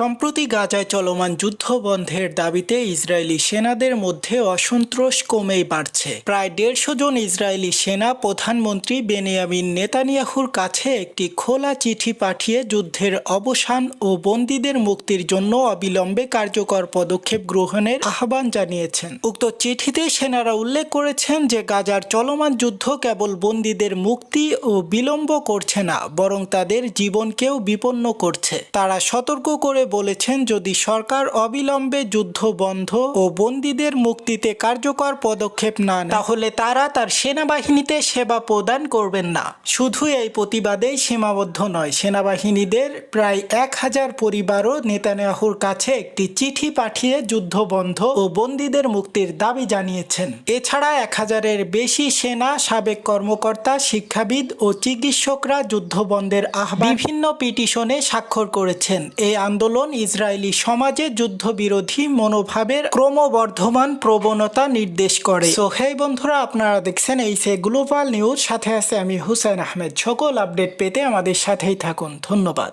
সম্প্রতি গাজায় চলমান যুদ্ধ বন্ধের দাবিতে ইসরায়েলি সেনাদের মধ্যে অসন্তোষ কমেই বাড়ছে। প্রায় দেড়শো জন ইসরায়েলি সেনা প্রধানমন্ত্রী বেনিয়ামিন নেতানিয়াহুর কাছে একটি খোলা চিঠি পাঠিয়ে যুদ্ধের অবসান ও বন্দীদের মুক্তির জন্য অবিলম্বে কার্যকর পদক্ষেপ গ্রহণের আহ্বান জানিয়েছেন। উক্ত চিঠিতে সেনারা উল্লেখ করেছেন যে গাজার চলমান যুদ্ধ কেবল বন্দীদের মুক্তি ও বিলম্ব করছে না, বরং তাদের জীবনকেও বিপন্ন করছে। তারা সতর্ক করে বলেছেন, যদি সরকার অবিলম্বে যুদ্ধ বন্ধ ও বন্দীদের মুক্তিতে কার্যকর পদক্ষেপ না তাহলে তারা তার সেনাবাহিনীতে সেবা প্রদান করবেন না। শুধু এই প্রতিবাদেই সীমাবদ্ধ নয়, সেনাবাহিনীদের প্রায় এক হাজার পরিবারও নেতানিয়াহুর কাছে একটি চিঠি পাঠিয়ে যুদ্ধ বন্ধ ও বন্দীদের মুক্তির দাবি জানিয়েছেন। এছাড়া এক হাজারের বেশি সেনা, সাবেক কর্মকর্তা, শিক্ষাবিদ ও চিকিৎসকরা যুদ্ধবন্ধের আহ্বান বিভিন্ন পিটিশনে স্বাক্ষর করেছেন। এই আন্দোলন ইসরায়েলি সমাজে যুদ্ধবিরোধী মনোভাবের ক্রমবর্ধমান প্রবণতা নির্দেশ করে। সো হেই বন্ধুরা, আপনারা দেখছেন এই সে গ্লোবাল নিউজ সাথে আছে আমি হুসেন আহমেদ। সকল আপডেট পেতে আমাদের সাথেই থাকুন। ধন্যবাদ।